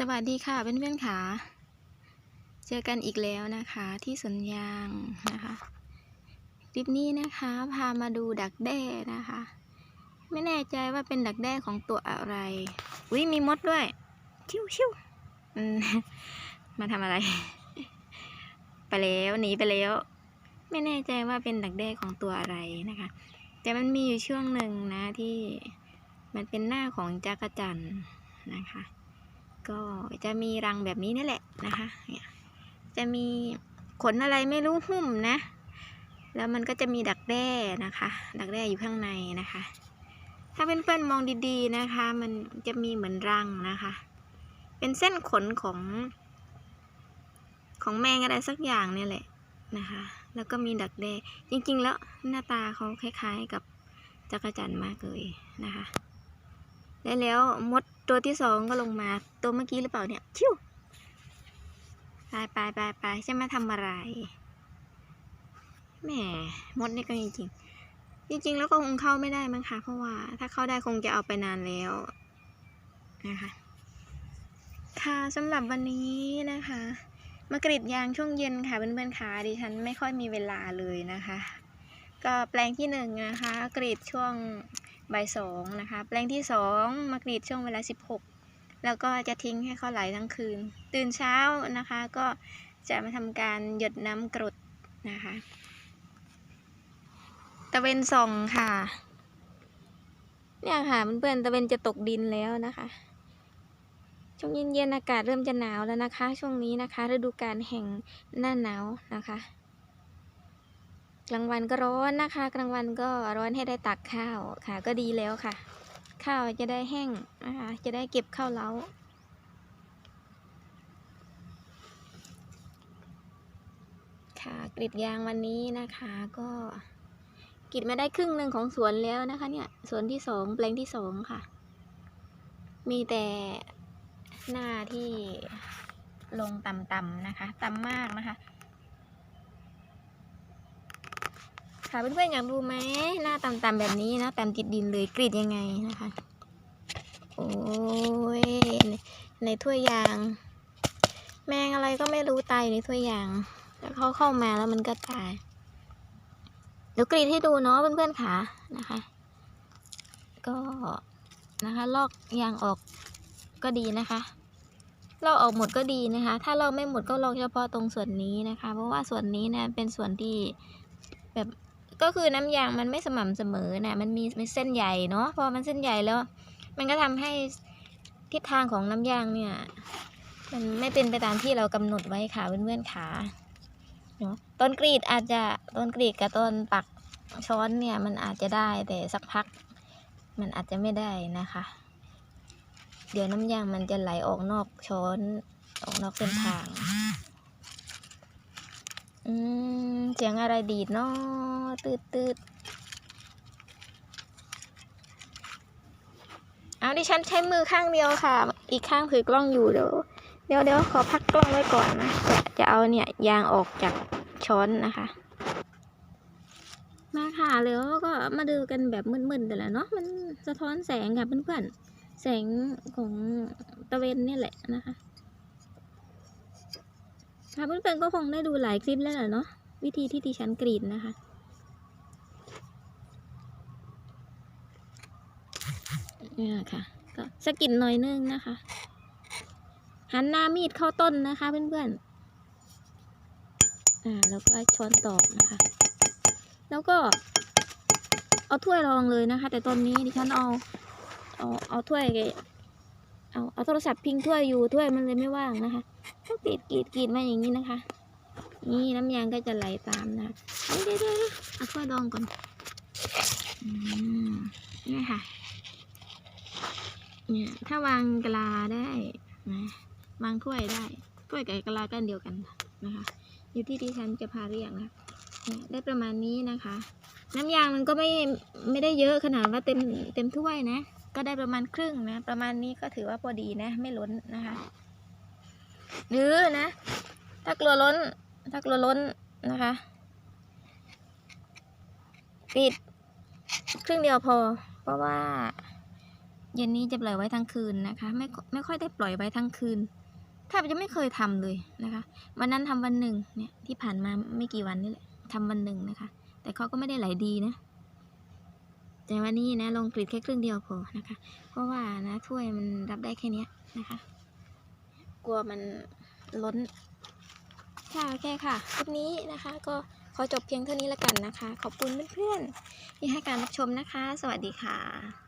สวัสดีค่ะเพื่อนๆค่ะ เจอกันอีกแล้วนะคะที่สวนยางนะคะ คลิปนี้นะคะพามาดูดักแด้นะคะ ไม่แน่ใจว่าเป็นดักแด้ของตัวอะไรอุ้ยมีมดด้วย ชิวชิวมาทำอะไร ไปแล้วหนีไปแล้ว ไม่แน่ใจว่าเป็นดักแด้ของตัวอะไรนะคะ แต่มันมีอยู่ช่วงหนึ่งนะที่มันเป็นหน้าของจักรจันนะคะ ก็จะมีรังแบบนี้นี่แหละนะคะเนี่ยจะมีขนอะไรไม่รู้หุ้มนะ แล้วมันก็จะมีดักแด้นะคะ ดักแด้อยู่ข้างในนะคะ ถ้าเพื่อนๆมองดีๆนะคะ มันจะมีเหมือนรังนะคะ เป็นเส้นขนของ ของแมงอะไรสักอย่างเนี่ยแหละนะคะ แล้วก็มีดักแด้จริงๆ แล้วหน้าตาเขาคล้ายๆกับจักรจันทร์มากเลยนะคะ และแล้วมดตัวที่สองก็ลงมา ตัวเมื่อกี้หรือเปล่าเนี่ย ชิวไปไปไปไปจะมาทำอะไร แหม มดนี่ก็จริงจริงแล้วก็คงเข้าไม่ได้มั้งคะ เพราะว่าถ้าเข้าได้คงจะเอาไปนานแล้วนะคะ ค่ะสำหรับวันนี้นะคะ มากรีดยางช่วงเย็นค่ะเพื่อนๆค่ะดิฉันไม่ค่อยมีเวลาเลยนะคะ ก็แปลงที่หนึ่งนะคะ กรีดช่วง บ่ายสองนะคะ แปลงที่สองมากรีดช่วงเวลา 16 แล้วก็จะทิ้งให้เขาไหลทั้งคืน ตื่นเช้านะคะ ก็จะมาทำการหยดน้ำกรดนะคะ ตะเวนส่องค่ะ เนี่ยค่ะเพื่อนๆตะเวนจะตกดินแล้วนะคะช่วงเย็นๆอากาศเริ่มจะหนาวแล้วนะคะ ช่วงนี้นะคะฤดูกาลแห่งหน้าหนาวนะคะ กลางวันก็ร้อนนะคะ กลางวันก็ร้อนให้ได้ตักข้าวค่ะ ก็ดีแล้วค่ะ ข้าวจะได้แห้งนะคะจะได้เก็บข้าวเล้าค่ะกรีดยางวันนี้นะคะก็กรีดมาได้ครึ่งหนึ่งของสวนแล้วนะคะเนี่ยสวนที่สองแปลงที่สองค่ะ มีแต่หน้าที่ลงต่ำๆนะคะ ต่ำมากนะคะ ค่ะ เพื่อนๆอยากดูไหมหน้าต่ำๆแบบนี้นะต่ำติดดินเลยกรีดยังไงนะคะ โอ้ยในถ้วยยาง แมงอะไรก็ไม่รู้ตายอยู่ในถ้วยยาง แล้วเขาเข้ามาแล้วมันก็ตายเดี๋ยวกรีดให้ดูเนาะเพื่อนๆค่ะนะคะ ก็นะคะ ลอกยางออกก็ดีนะคะลอกออกหมดก็ดีนะคะ ถ้าลอกไม่หมดก็ลอกเฉพาะตรงส่วนนี้นะคะ เพราะว่าส่วนนี้เนะเป็นส่วนที่แบบ ก็คือน้ำยางมันไม่สม่ำเสมอนะมันมีเป็นเส้นใหญ่เนาะพอมันเส้นใหญ่แล้ว มันก็ทำให้ทิศทางของน้ำยางเนี่ย มันไม่เป็นไปตามที่เรากำหนดไว้ค่ะเพื่อนๆขาเนาะต้นกรีดอาจจะต้นกรีดกับต้นปักช้อนเนี่ยมันอาจจะได้แต่สักพัก มันอาจจะไม่ได้นะคะ เดี๋ยวน้ำยางมันจะไหลออกนอกช้อนออกนอกเส้นทาง อืม เสียงอะไรดีดเนาะตืดตืดเอาดิฉันใช้มือข้างเดียวค่ะ อีกข้างถือกล้องอยู่เดี๋ยว เดี๋ยวเดี๋ยวขอพักกล้องไว้ก่อนนะ จะจะเอาเนี่ยยางออกจากช้อนนะคะ มาค่ะแล้วก็มาดูกันแบบมืดๆแต่ละเนาะ มันสะท้อนแสงค่ะเพื่อนๆ แสงของตะเวนเนี่ยแหละนะคะ ค่ะเพื่อนๆก็คงได้ดูหลายคลิปแล้วแหละเนาะวิธีที่ดิฉันกรีดนะคะเนี่ยค่ะ ก็สกิดหน่อยนึงนะคะ หันหน้ามีดเข้าต้นนะคะเพื่อนๆ อ่าแล้วก็ช้อนตอกนะคะ แล้วก็ เอาถ้วยรองเลยนะคะ แต่ตอนนี้ดิฉันเอาเอาเอาถ้วยเอาเอาโทรศัพท์พิงถ้วยอยู่ถ้วยมันเลยไม่ว่างนะคะ ก็กรีดกรีดกรีดมาอย่างนี้นะคะ นี่น้ำยางก็จะไหลตามนะเดี๋ยวเดี๋ยวเอาถ้วยรองก่อนอนี่ค่ะ เนี่ยถ้าวางกะลาได้นะวางถ้วยได้ถ้วยกับกะลากันเดียวกันนะคะ อยู่ที่ที่ฉันจะพาเรียกนะเนี่ยได้ประมาณนี้นะคะ น้ำยางมันก็ไม่ไม่ได้เยอะขนาดว่าเต็มเต็มถ้วยนะ ก็ได้ประมาณครึ่งนะ ประมาณนี้ก็ถือว่าพอดีนะ ไม่ล้นนะคะ หรือนะ ถ้ากลัวล้น ถ้ากลัวล้นนะคะ ปิดครึ่งเดียวพอ เพราะว่าเย็นนี้จะปล่อยไว้ทั้งคืนนะคะ ไม่ไม่ค่อยได้ปล่อยไว้ทั้งคืนแทบจะไม่เคยทำเลยนะคะ วันนั้นทำวันหนึ่งเนี่ยที่ผ่านมาไม่กี่วันนี่แหละทำวันหนึ่งนะคะ แต่เขาก็ไม่ได้ไหลดีนะแต่วันนี้นะลงกรีดแค่ครึ่งเดียวพอนะคะ เพราะว่านะถ้วยมันรับได้แค่นี้นะคะ กลัวมันล้น ค่ะโอเคค่ะคลิปนี้นะคะ ก็ขอจบเพียงเท่านี้ละกันนะคะ ขอบคุณเพื่อนๆที่ให้การรับชมนะคะ สวัสดีค่ะ